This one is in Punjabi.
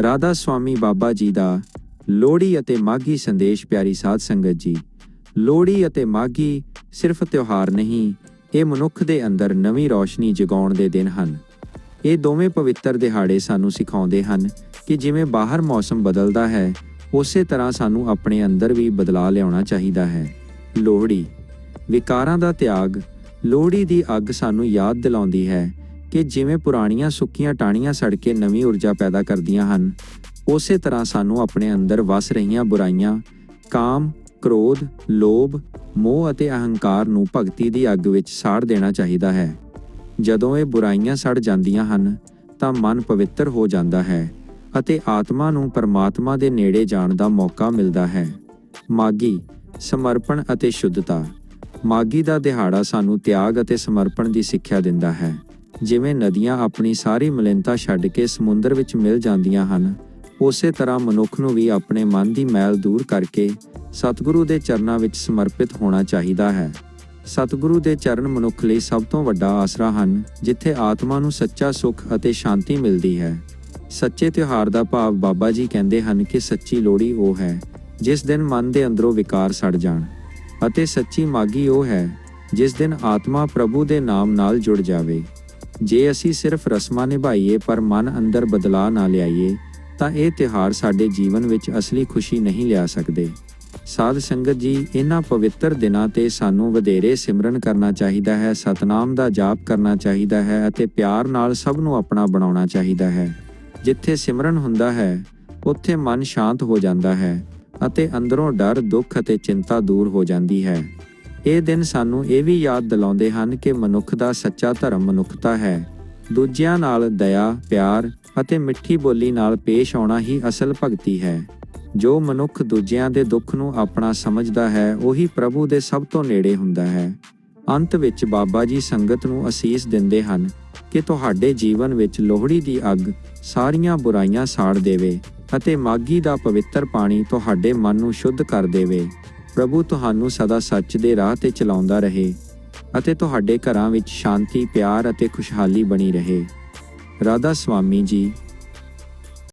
ਰਾਧਾ ਸਵਾਮੀ ਬਾਬਾ ਜੀ ਦਾ ਲੋਹੜੀ ਅਤੇ ਮਾਘੀ ਸੰਦੇਸ਼, ਪਿਆਰੀ ਸਾਧ ਸੰਗਤ ਜੀ। ਲੋਹੜੀ ਅਤੇ ਮਾਘੀ ਸਿਰਫ ਤਿਉਹਾਰ ਨਹੀਂ, ਇਹ ਮਨੁੱਖ ਦੇ ਅੰਦਰ ਨਵੀਂ ਰੌਸ਼ਨੀ ਜਗਾਉਣ ਦੇ ਦਿਨ ਹਨ। ਇਹ ਦੋਵੇਂ ਪਵਿੱਤਰ ਦਿਹਾੜੇ ਸਾਨੂੰ ਸਿਖਾਉਂਦੇ ਹਨ ਕਿ ਜਿਵੇਂ ਬਾਹਰ ਮੌਸਮ ਬਦਲਦਾ ਹੈ, ਉਸੇ ਤਰ੍ਹਾਂ ਸਾਨੂੰ ਆਪਣੇ ਅੰਦਰ ਵੀ ਬਦਲਾਅ ਲਿਆਉਣਾ ਚਾਹੀਦਾ ਹੈ। ਲੋਹੜੀ। ਵਿਕਾਰਾਂ ਦਾ ਤਿਆਗ। ਲੋਹੜੀ ਦੀ ਅੱਗ ਸਾਨੂੰ ਯਾਦ ਦਿਲਾਉਂਦੀ ਹੈ ਕਿ ਜਿਵੇਂ ਪੁਰਾਣੀਆਂ ਸੁੱਕੀਆਂ ਟਾਹਣੀਆਂ ਸੜ ਕੇ ਨਵੀਂ ਊਰਜਾ ਪੈਦਾ ਕਰਦੀਆਂ ਹਨ, ਉਸੇ ਤਰ੍ਹਾਂ ਸਾਨੂੰ ਆਪਣੇ ਅੰਦਰ ਵਸ ਰਹੀਆਂ ਬੁਰਾਈਆਂ, ਕਾਮ, ਕ੍ਰੋਧ, ਲੋਭ, ਮੋਹ ਅਤੇ ਅਹੰਕਾਰ ਨੂੰ ਭਗਤੀ ਦੀ ਅੱਗ ਵਿੱਚ ਸਾੜ ਦੇਣਾ ਚਾਹੀਦਾ ਹੈ। ਜਦੋਂ ਇਹ ਬੁਰਾਈਆਂ ਸੜ ਜਾਂਦੀਆਂ ਹਨ, ਤਾਂ ਮਨ ਪਵਿੱਤਰ ਹੋ ਜਾਂਦਾ ਹੈ ਅਤੇ ਆਤਮਾ ਨੂੰ ਪਰਮਾਤਮਾ ਦੇ ਨੇੜੇ ਜਾਣ ਦਾ ਮੌਕਾ ਮਿਲਦਾ ਹੈ। ਮਾਗੀ, ਸਮਰਪਣ ਅਤੇ ਸ਼ੁੱਧਤਾ। ਮਾਗੀ ਦਾ ਦਿਹਾੜਾ ਸਾਨੂੰ ਤਿਆਗ ਅਤੇ ਸਮਰਪਣ ਦੀ ਸਿੱਖਿਆ ਦਿੰਦਾ ਹੈ। ਜਿਵੇਂ ਨਦੀਆਂ ਆਪਣੀ ਸਾਰੀ ਮਲਿਨਤਾ ਛੱਡ ਕੇ ਸਮੁੰਦਰ ਵਿੱਚ ਮਿਲ ਜਾਂਦੀਆਂ ਹਨ, ਉਸੇ ਤਰ੍ਹਾਂ ਮਨੁੱਖ ਨੂੰ ਵੀ ਆਪਣੇ ਮਨ ਦੀ ਮੈਲ ਦੂਰ ਕਰਕੇ ਸਤਿਗੁਰੂ ਦੇ ਚਰਨਾਂ ਵਿੱਚ ਸਮਰਪਿਤ ਹੋਣਾ ਚਾਹੀਦਾ ਹੈ। ਸਤਿਗੁਰੂ ਦੇ ਚਰਨ ਮਨੁੱਖ ਲਈ ਸਭ ਤੋਂ ਵੱਡਾ ਆਸਰਾ ਹਨ, ਜਿੱਥੇ ਆਤਮਾ ਨੂੰ ਸੱਚਾ ਸੁੱਖ ਅਤੇ ਸ਼ਾਂਤੀ ਮਿਲਦੀ ਹੈ। ਸੱਚੇ ਤਿਉਹਾਰ ਦਾ ਭਾਵ ਬਾਬਾ ਜੀ ਕਹਿੰਦੇ ਹਨ ਕਿ ਸੱਚੀ ਲੋਹੜੀ ਉਹ ਹੈ, ਜਿਸ ਦਿਨ ਮਨ ਦੇ ਅੰਦਰੋਂ ਵਿਕਾਰ ਸੜ ਜਾਣ ਅਤੇ ਸੱਚੀ ਮਾਗੀ ਉਹ ਹੈ, ਜਿਸ ਦਿਨ ਆਤਮਾ ਪ੍ਰਭੂ ਦੇ ਨਾਮ ਨਾਲ ਜੁੜ ਜਾਵੇ। ਜੇ ਅਸੀਂ ਸਿਰਫ ਰਸਮਾਂ ਨਿਭਾਈਏ ਪਰ ਮਨ ਅੰਦਰ ਬਦਲਾਅ ਨਾ ਲਿਆਈਏ, ਤਾਂ ਇਹ ਤਿਉਹਾਰ ਸਾਡੇ ਜੀਵਨ ਵਿੱਚ ਅਸਲੀ ਖੁਸ਼ੀ ਨਹੀਂ ਲਿਆ ਸਕਦੇ। ਸਾਧ ਸੰਗਤ ਜੀ ਇਹਨਾਂ ਪਵਿੱਤਰ ਦਿਨਾਂ ਤੇ ਸਾਨੂੰ ਵਧੇਰੇ ਸਿਮਰਨ ਕਰਨਾ ਚਾਹੀਦਾ ਹੈ, ਸਤਨਾਮ ਦਾ ਜਾਪ ਕਰਨਾ ਚਾਹੀਦਾ ਹੈ ਅਤੇ ਪਿਆਰ ਨਾਲ ਸਭ ਨੂੰ ਆਪਣਾ ਬਣਾਉਣਾ ਚਾਹੀਦਾ ਹੈ। ਜਿੱਥੇ ਸਿਮਰਨ ਹੁੰਦਾ ਹੈ, ਉੱਥੇ ਮਨ ਸ਼ਾਂਤ ਹੋ ਜਾਂਦਾ ਹੈ ਅਤੇ ਅੰਦਰੋਂ ਡਰ, ਦੁੱਖ ਅਤੇ ਚਿੰਤਾ ਦੂਰ ਹੋ ਜਾਂਦੀ ਹੈ। ਇਹ ਦਿਨ ਸਾਨੂੰ ਇਹ ਵੀ ਯਾਦ ਦਿਲਾਉਂਦੇ ਹਨ ਕਿ ਮਨੁੱਖ ਦਾ ਸੱਚਾ ਧਰਮ ਮਨੁੱਖਤਾ ਹੈ। ਦੂਜਿਆਂ ਨਾਲ ਦਇਆ, ਪਿਆਰ ਅਤੇ ਮਿੱਠੀ ਬੋਲੀ ਨਾਲ ਪੇਸ਼ ਆਉਣਾ ਹੀ ਅਸਲ ਭਗਤੀ ਹੈ। ਜੋ ਮਨੁੱਖ ਦੂਜਿਆਂ ਦੇ ਦੁੱਖ ਨੂੰ ਆਪਣਾ ਸਮਝਦਾ ਹੈ, ਉਹੀ ਪ੍ਰਭੂ ਦੇ ਸਭ ਤੋਂ ਨੇੜੇ ਹੁੰਦਾ ਹੈ। ਅੰਤ ਵਿੱਚ ਬਾਬਾ ਜੀ ਸੰਗਤ ਨੂੰ ਅਸੀਸ ਦਿੰਦੇ ਹਨ ਕਿ ਤੁਹਾਡੇ ਜੀਵਨ ਵਿੱਚ ਲੋਹੜੀ ਦੀ ਅੱਗ ਸਾਰੀਆਂ ਬੁਰਾਈਆਂ ਸਾੜ ਦੇਵੇ ਅਤੇ ਮਾਗੀ ਦਾ ਪਵਿੱਤਰ ਪਾਣੀ ਤੁਹਾਡੇ ਮਨ ਨੂੰ ਸ਼ੁੱਧ ਕਰ ਦੇਵੇ। ਪ੍ਰਭੂ ਤੁਹਾਨੂੰ ਸਦਾ ਸੱਚ ਦੇ ਰਾਹ ਤੇ ਚਲਾਉਂਦਾ ਰਹੇ ਅਤੇ ਤੁਹਾਡੇ ਘਰਾਂ ਵਿੱਚ ਸ਼ਾਂਤੀ, ਪਿਆਰ ਅਤੇ ਖੁਸ਼ਹਾਲੀ ਬਣੀ ਰਹੇ। ਰਾਧਾ ਸਵਾਮੀ ਜੀ